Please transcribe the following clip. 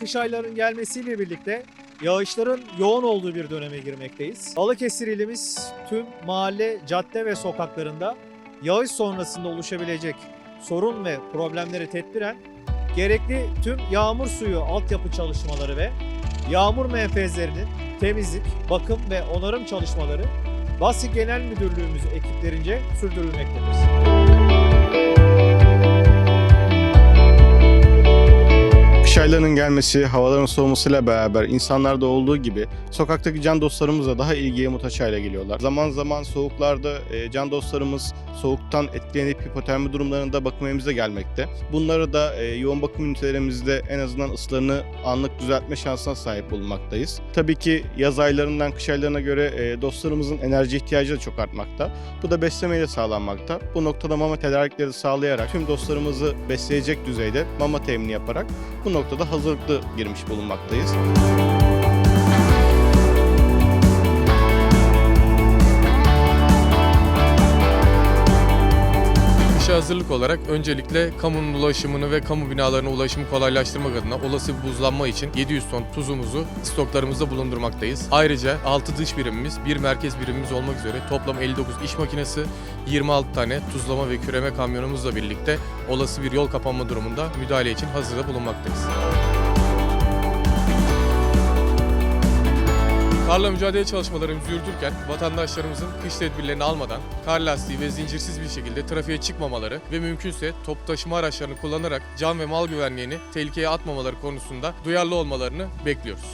kış aylarının gelmesiyle birlikte yağışların yoğun olduğu bir döneme girmekteyiz. Balıkesir ilimiz tüm mahalle, cadde ve sokaklarında yağış sonrasında oluşabilecek sorun ve problemleri tedbiren gerekli tüm yağmur suyu altyapı çalışmaları ve yağmur menfezlerinin temizlik, bakım ve onarım çalışmaları Basi Genel Müdürlüğümüz ekiplerince sürdürülmektedir. Kış aylarının gelmesi, havaların soğumasıyla beraber insanlarda olduğu gibi sokaktaki can dostlarımız da daha ilgiye muhtaç hale geliyorlar. Zaman zaman soğuklarda e, can dostlarımız soğuktan etkilenip hipotermi durumlarında bakım evimize gelmekte. Bunları da e, yoğun bakım ünitelerimizde en azından ısılarını anlık düzeltme şansına sahip bulunmaktayız. Tabii ki yaz aylarından kış aylarına göre e, dostlarımızın enerji ihtiyacı da çok artmakta. Bu da beslemeyle sağlanmakta. Bu noktada mama tedarikleri sağlayarak tüm dostlarımızı besleyecek düzeyde mama temini yaparak bu noktada hazırlıklı girmiş bulunmaktayız. Kışa hazırlık olarak öncelikle kamunun ulaşımını ve kamu binalarına ulaşımı kolaylaştırmak adına olası bir buzlanma için 700 ton tuzumuzu stoklarımızda bulundurmaktayız. Ayrıca 6 dış birimimiz, 1 merkez birimimiz olmak üzere toplam 59 iş makinesi, 26 tane tuzlama ve küreme kamyonumuzla birlikte olası bir yol kapanma durumunda müdahale için hazırda bulunmaktayız. Karla mücadele çalışmalarımızı yürütürken vatandaşlarımızın kış tedbirlerini almadan kar lastiği ve zincirsiz bir şekilde trafiğe çıkmamaları ve mümkünse top taşıma araçlarını kullanarak can ve mal güvenliğini tehlikeye atmamaları konusunda duyarlı olmalarını bekliyoruz.